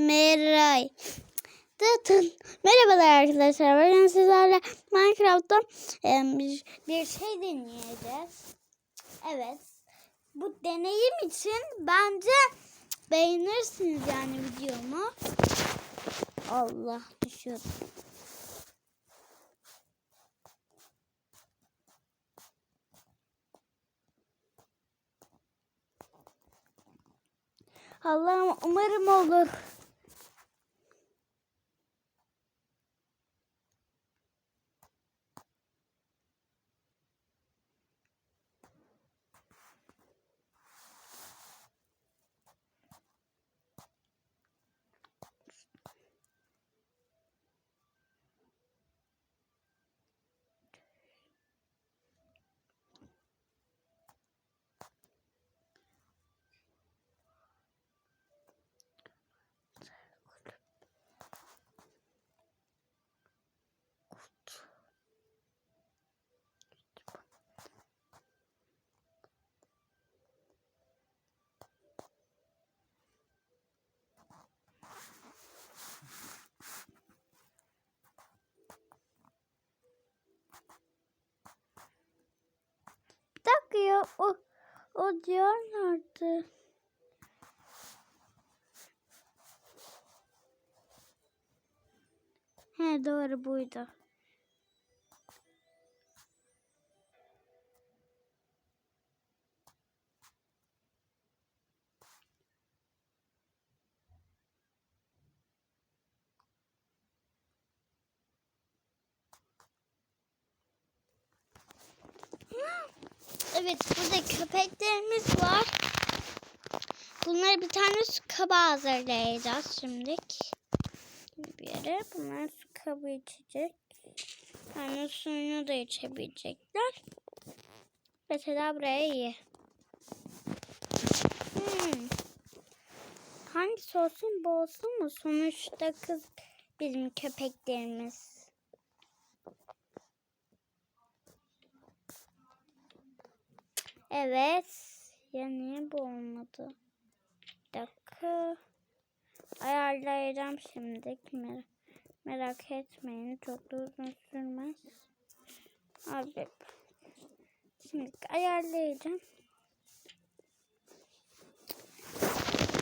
Meray. Dıtın. Merhabalar arkadaşlar. Bugün sizlerle Minecraft'ta bir, bir şey deneyeceğiz. Evet. Bu deneyim için bence beğenirsiniz yani videomu. Allah düşüyorum. Allah'ım umarım olur. Bir dakika ya o o diğer nerede? He doğru buydu. Evet burada köpeklerimiz var. Bunları bir tane su kabı hazırlayacağız şimdilik. Bir yere. Bunlar su kabı içecek. Yani suyunu da içebilecekler. Mesela buraya iyi. Hmm. Hangisi olsun bu olsun mu? Sonuçta kız bizim köpeklerimiz. Evet. Ya niye bu olmadı? Dakika. Ayarlayacağım şimdi. Mer merak etmeyin. Çok da uzun sürmez. Abi. Şimdi ayarlayacağım.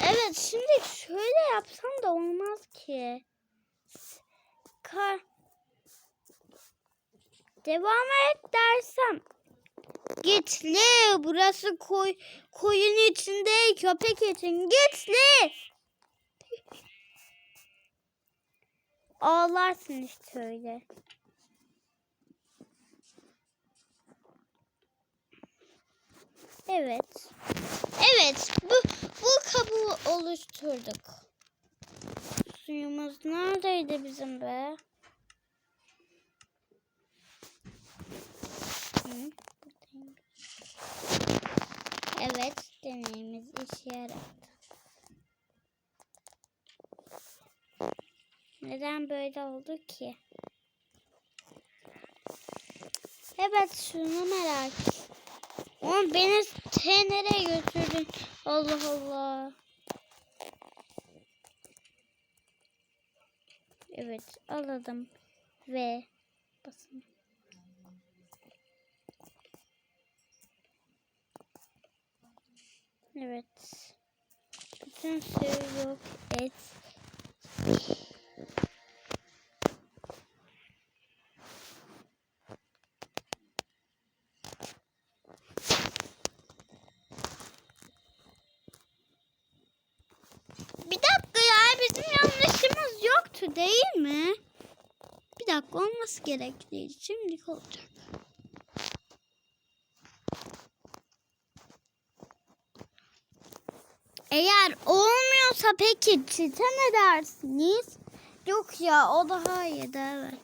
Evet şimdi şöyle yapsam da olmaz ki. Kar Devam et dersem Gitli. Burası koy, koyun içinde köpek için. Gitli. Ağlarsın işte öyle. Evet. Evet. Bu, bu kabı oluşturduk. Suyumuz neredeydi bizim be? Hı. Evet, deneyimiz işe yaradı. Neden böyle oldu ki? Evet, şunu merak. Oğlum beni te nereye götürdün? Allah Allah. Evet, alalım ve basın. Evet. Bütün suyu yok et. Bir dakika ya bizim yanlışımız yoktu değil mi? Bir dakika olması gerekli. Şimdilik olacak. Eğer olmuyorsa peki çite ne dersiniz? Yok ya o daha iyiydi evet.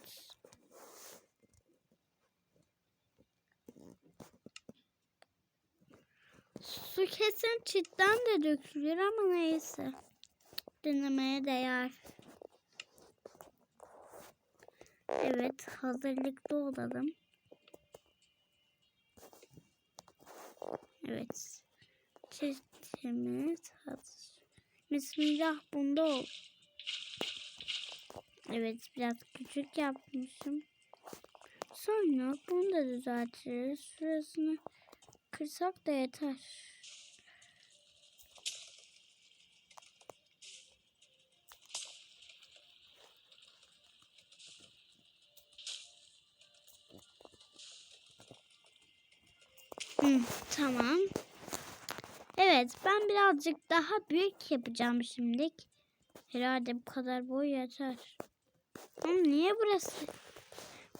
Su kesin çitten de dökülür ama neyse. Denemeye değer. Evet hazırlıklı olalım. Evet. Çiftimiz hazır. Bismillah bunda ol. Evet biraz küçük yapmışım. Sonra bunu da düzeltiriz. Şurasını kırsak da yeter. Hı, tamam. Evet ben birazcık daha büyük yapacağım şimdilik. Herhalde bu kadar boy yeter. Ama niye burası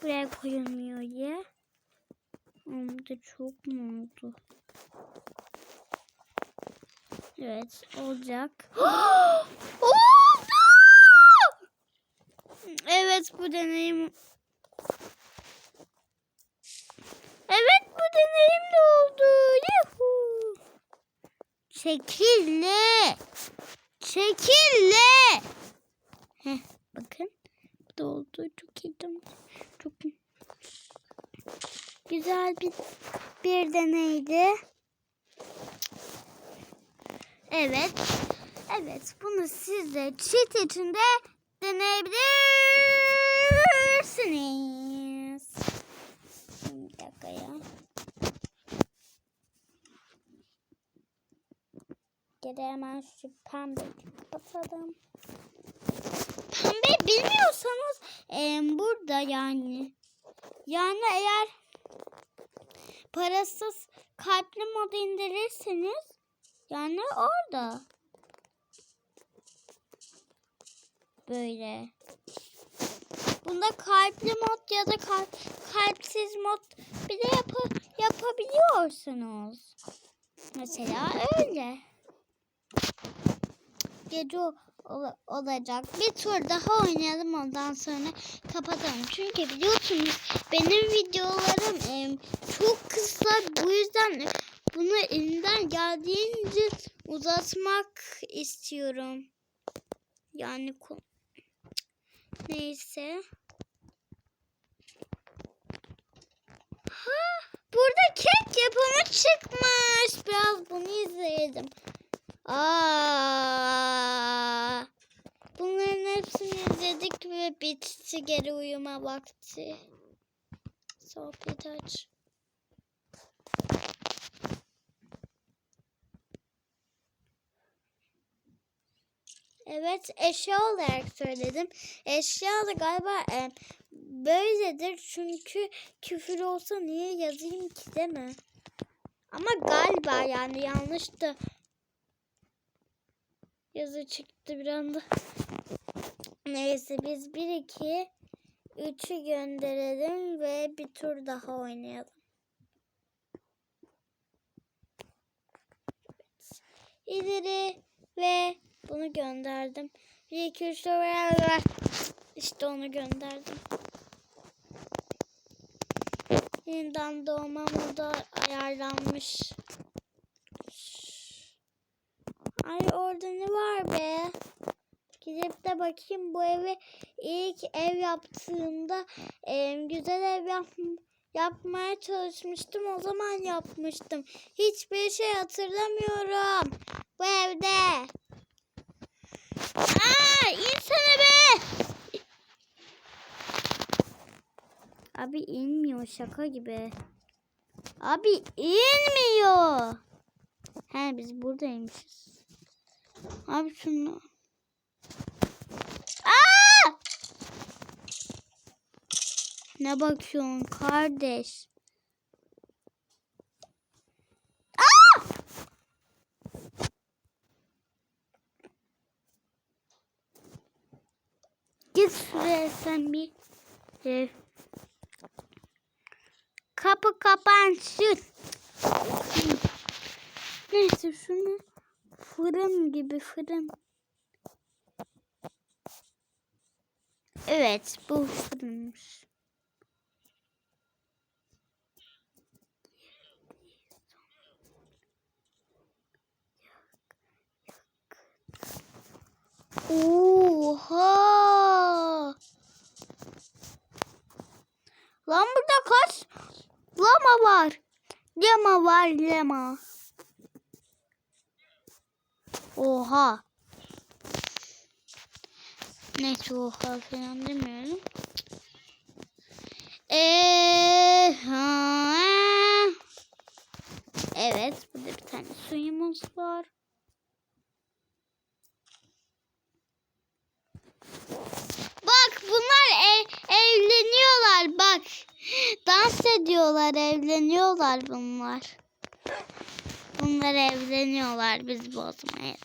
buraya koyulmuyor ya? Ama da çok mu oldu? Evet olacak. Evet bu deneyim. Evet bu deneyim de oldu. Yuhu. Şekilli. Şekilli. Heh, bakın. Bu da oldu. Çok iyi. Çok güzel bir bir deneydi. Evet. Evet. Bunu siz de çift içinde deneyebilirsiniz. Bir dakika ya. Geri hemen şu pembe kapatalım. Pembe bilmiyorsanız em, burada yani. Yani eğer parasız kalpli modu indirirseniz yani orada. Böyle. Bunda kalpli mod ya da kalp, kalpsiz mod bir de yap yapabiliyorsunuz. Mesela öyle. Gece ol- olacak. Bir tur daha oynayalım ondan sonra kapatalım. Çünkü biliyorsunuz benim videolarım em, çok kısa. Bu yüzden bunu elimden geldiğince uzatmak istiyorum. Yani neyse. Ha, burada kek yapımı çıkmış. Biraz bunu izleyelim. Aa, bunların hepsini izledik ve bitti. Geri uyuma vakti. Sohbet aç. Evet eşya olarak söyledim. Eşya da galiba e, böyledir çünkü küfür olsa niye yazayım ki değil mi? Ama galiba yani yanlıştı. Yazı çıktı bir anda. Neyse biz 1 2 3'ü gönderelim ve bir tur daha oynayalım. İleri ve bunu gönderdim. 1 2 3 4 işte onu gönderdim. Yeniden doğma modu ayarlanmış. Ay orada ne var be? Gidip de bakayım bu evi ilk ev yaptığımda em, güzel ev yap, yapmaya çalışmıştım. O zaman yapmıştım. Hiçbir şey hatırlamıyorum. Bu evde. Aa, insana be. Abi inmiyor şaka gibi. Abi inmiyor. He biz buradaymışız. Abi şunu. Aa! Ne bakıyorsun kardeş? Aa! Git şuraya sen bir. Ee, kapı kapansın. Neyse şunu fırın gibi fırın. Evet bu fırınmış. Oha! Lan burada kaç lama var? Lama var lama. Oha. Neyse oha falan demiyorum. Eee ha. Evet burada bir tane suyumuz var. Bak bunlar ev, evleniyorlar bak. Dans ediyorlar evleniyorlar bunlar. Bunlar evleniyorlar biz bozmayalım.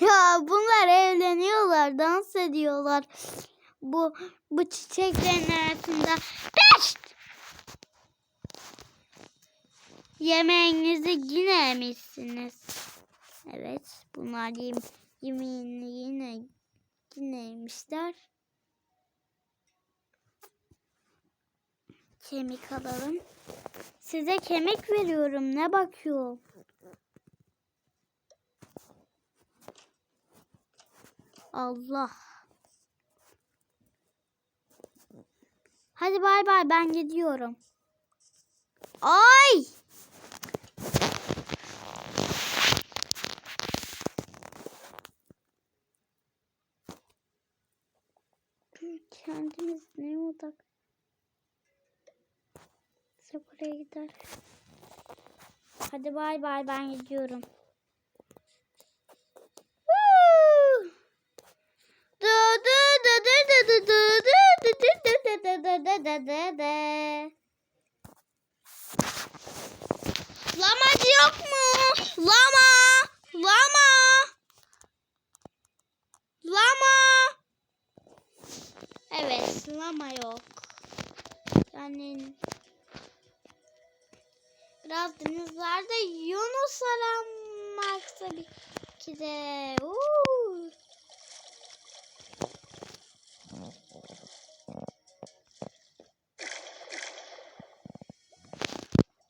Ya bunlar evleniyorlar, dans ediyorlar. Bu bu çiçeklerin arasında Pişt! Yemeğinizi yine yemişsiniz. Evet, bunlar yem yemeğini yine yine yemişler. Kemik alalım. Size kemik veriyorum. Ne bakıyor? Allah. Hadi bay bay ben gidiyorum. Ay! Kendimiz ne odak? Buraya gider. Hadi bay bay ben gidiyorum. Ki.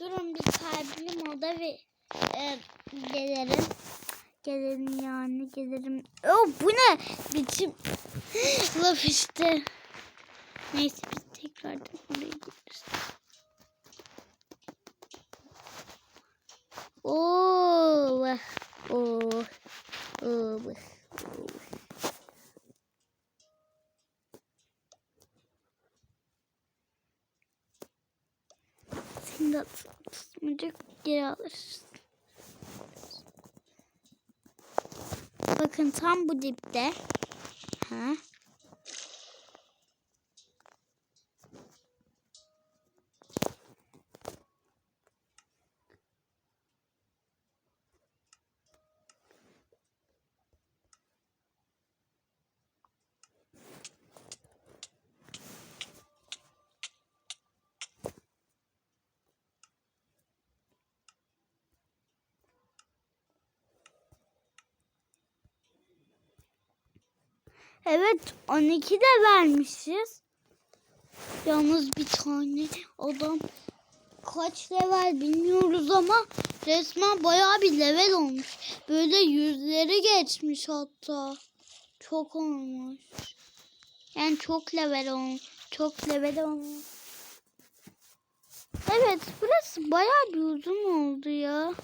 Durun bir kalbli moda ve e, gelirim. Gelirim yani gelirim. Oh bu ne? Biçim laf işte. Neyse Seni de tutmayacak geri alırız. Bakın tam bu dipte. Ha? Evet 12 de vermişiz. Yalnız bir tane adam kaç level bilmiyoruz ama resmen bayağı bir level olmuş. Böyle yüzleri geçmiş hatta. Çok olmuş. Yani çok level olmuş. Çok level olmuş. Evet burası bayağı bir uzun oldu ya.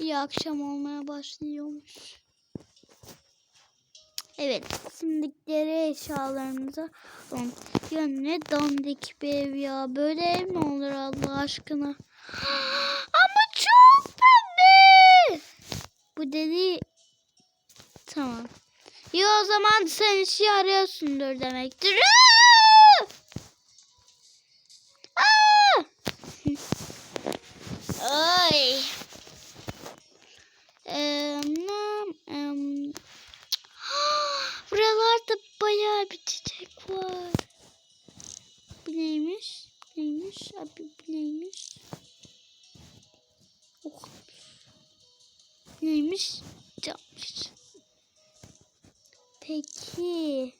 İyi akşam olmaya başlıyormuş. Evet, simdikleri eşyalarımıza alalım. Ya ne dandik bir ev ya. Böyle ev mi olur Allah aşkına? Ama çok pembe. Bu dedi... Tamam. Ya o zaman sen işi arıyorsundur demektir. Ay. Eee, em, Buralarda bayağı bir çiçek var. Bu neymiş? Bu neymiş? Abi bu neymiş? Oh. Neymiş? Cammış. Peki.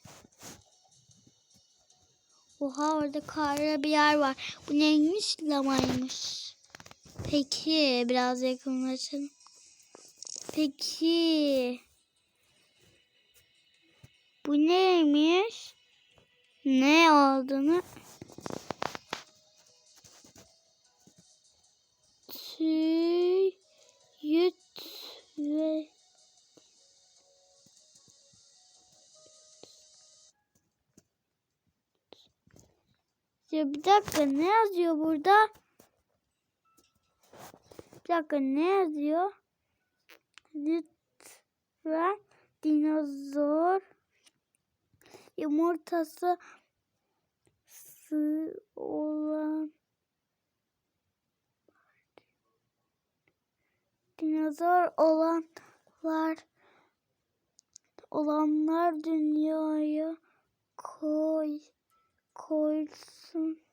Oha orada karlı bir yer var. Bu neymiş? Lamaymış. Peki biraz yakınlaşalım. Peki. Bu neymiş? Ne olduğunu Tüyüt ve Ya bir dakika ne yazıyor burada? Bir dakika ne yazıyor? Lütfen dinozor yumurtası sı olan dinozor olanlar olanlar dünyaya koy koysun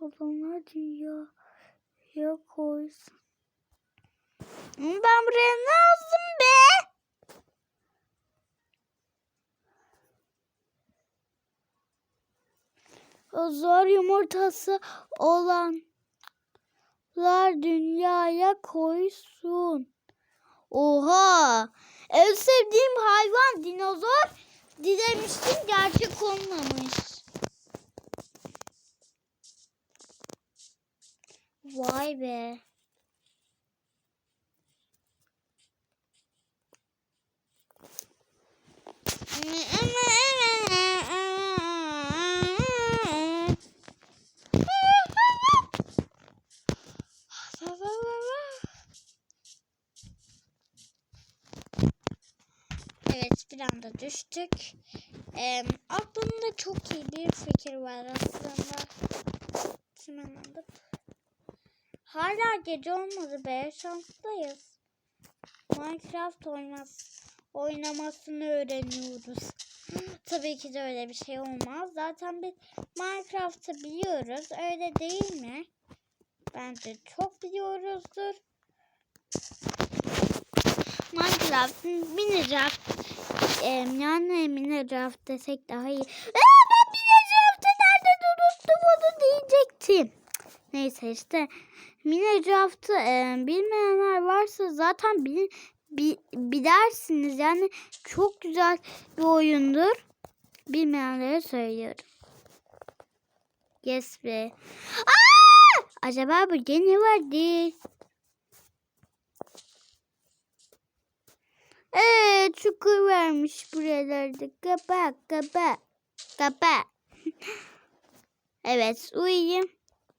olanlar dünyaya koysun ben buraya ne yazdım be? O zor yumurtası olanlar dünyaya koysun. Oha! En sevdiğim hayvan dinozor. Dilemiştim gerçek olmamış. Vay be. Evet bir anda düştük. Ee, aklımda çok iyi bir fikir var aslında. Hemen alıp. Hala gece olmadı be şanslıyız. Minecraft oynamaz, oynamasını öğreniyoruz. Tabii ki de öyle bir şey olmaz. Zaten biz Minecraft'ı biliyoruz. Öyle değil mi? Bence çok biliyoruzdur. Minecraft, Minecraft e, yani Minecraft desek daha iyi. Aa, ben Minecraft'ı nerede unuttum onu diyecektim. Neyse işte Minecraft'ı e, bilmeyenler varsa zaten bil, bi, bilersiniz. Yani çok güzel bir oyundur. Bilmeyenlere söylüyorum. Yes be. Aa! Acaba burada ne vardı? Ee, çukur varmış buralarda. Kapa, kapa, kapa. evet, uyuyayım.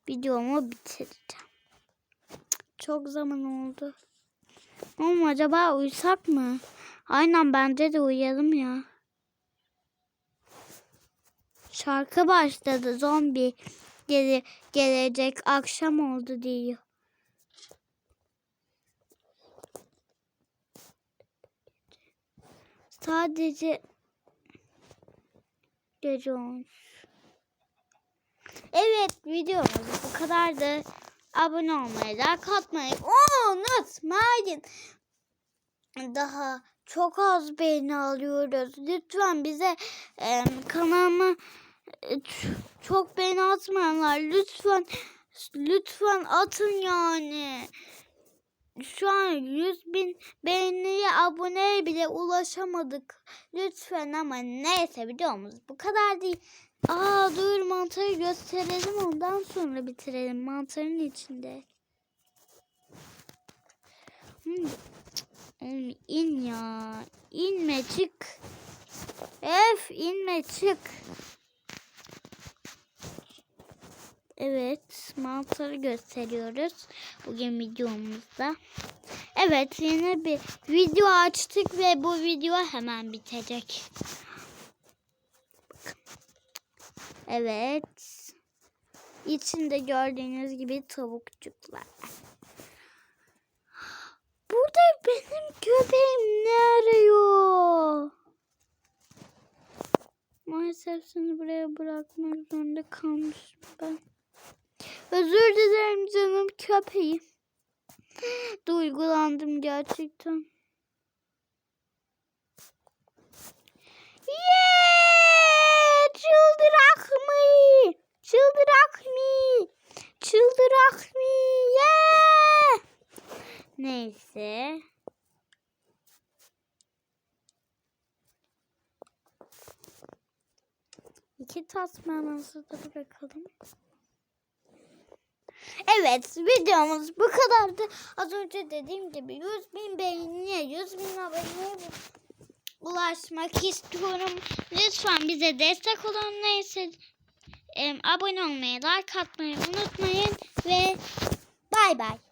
Videomu bitireceğim. Çok zaman oldu. Ama acaba uyusak mı? Aynen bence de uyuyalım ya. Şarkı başladı zombi gele, gelecek akşam oldu diyor. Sadece gece olmuş. Evet videomuz bu kadardı. Abone olmayı, like atmayı unutmayın. Daha çok az beğeni alıyoruz. Lütfen bize e, kanalıma çok beğeni atmayanlar lütfen lütfen atın yani. Şu an 100 bin beğeniye aboneye bile ulaşamadık. Lütfen ama neyse videomuz bu kadar değil. Aa dur mantarı gösterelim ondan sonra bitirelim mantarın içinde. Hmm. İn ya. İnme çık. Ef inme çık. Evet mantarı gösteriyoruz bugün videomuzda. Evet yine bir video açtık ve bu video hemen bitecek. Evet. İçinde gördüğünüz gibi tavukçuklar. Burada benim köpeğim ne arıyor? Maalesef seni buraya bırakmak zorunda kalmışım ben. Özür dilerim canım köpeğim. Duygulandım gerçekten. Yeah! Çıldırak mı? Çıldırak mı? Çıldırak mı? Yeah! Neyse. İki tasmanımızı da bırakalım. Evet videomuz bu kadardı. Az önce dediğim gibi 100 bin beğeniye 100 bin aboneye ulaşmak istiyorum. Lütfen bize destek olun neyse em, abone olmayı, like atmayı unutmayın ve bay bay.